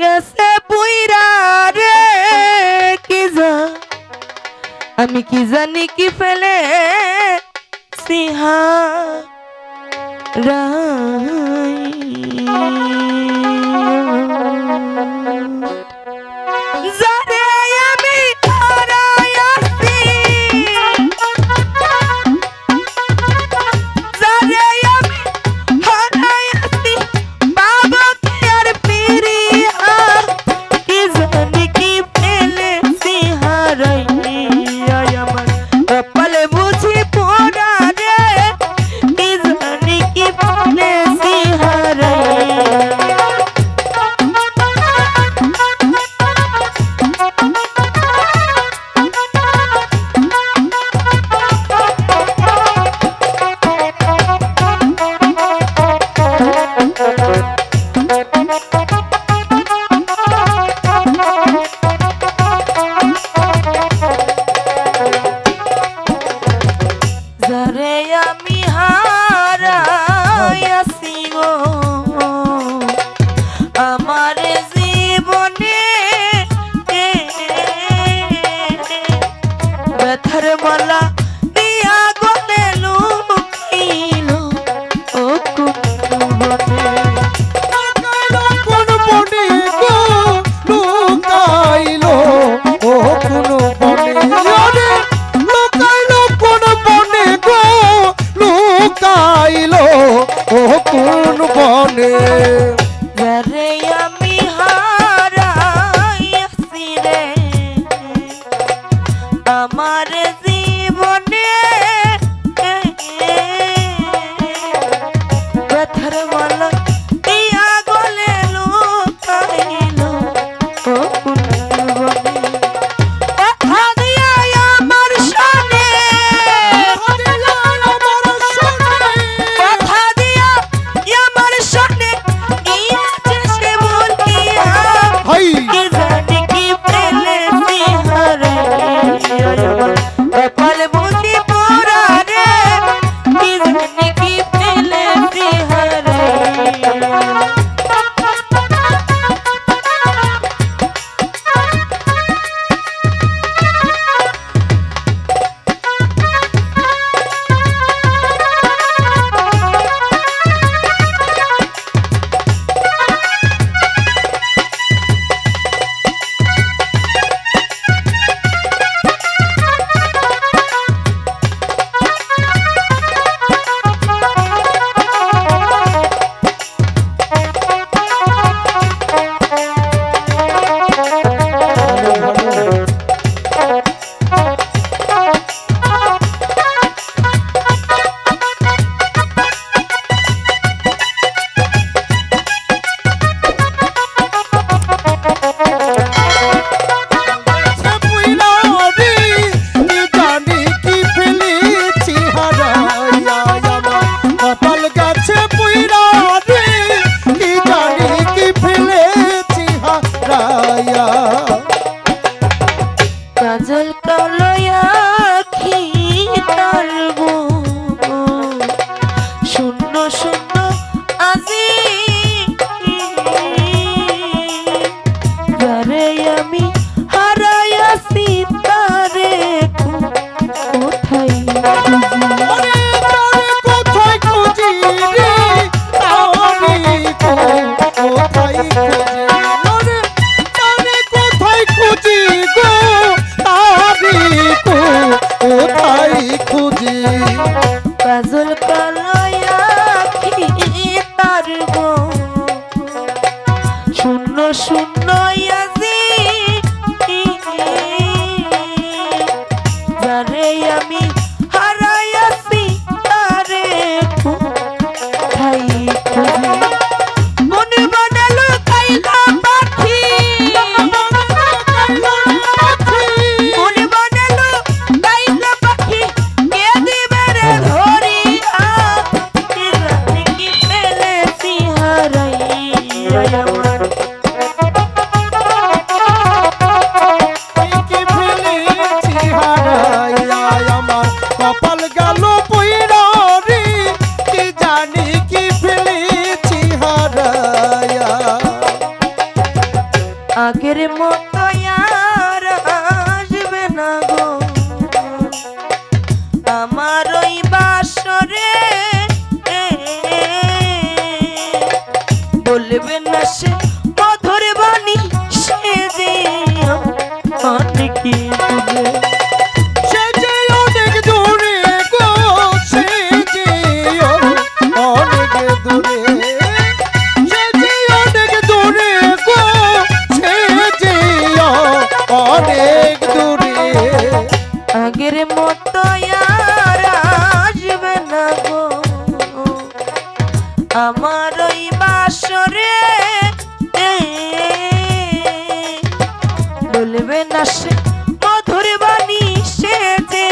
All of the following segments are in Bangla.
গেছে বুইরা রে কি যা? আমি কি জানি কি ফেলে সিহা রা কাজল তলয়া শূন্য শূন্য আজি। যারে আমি হারাইয়াছি তারে কোথায়? মতো আর আসবে না গো আমার ওই বাসরে বলবে না সে আমার ওই বাসরে। বলবে না সে মধুর বাণী সে যে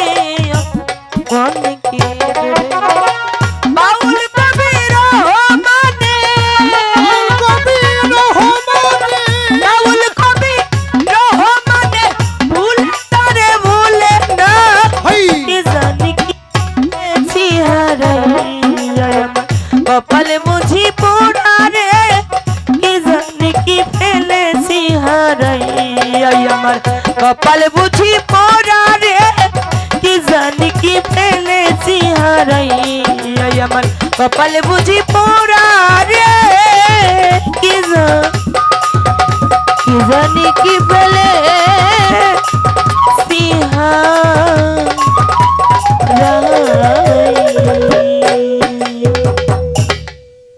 হারাইয়া আমার কপাল বুঝি পোড়া কি জানি কি ফেলেছি হারাইয়া আমার কপাল বুঝি পোড়া কি জানি কি জানি কি ফেলে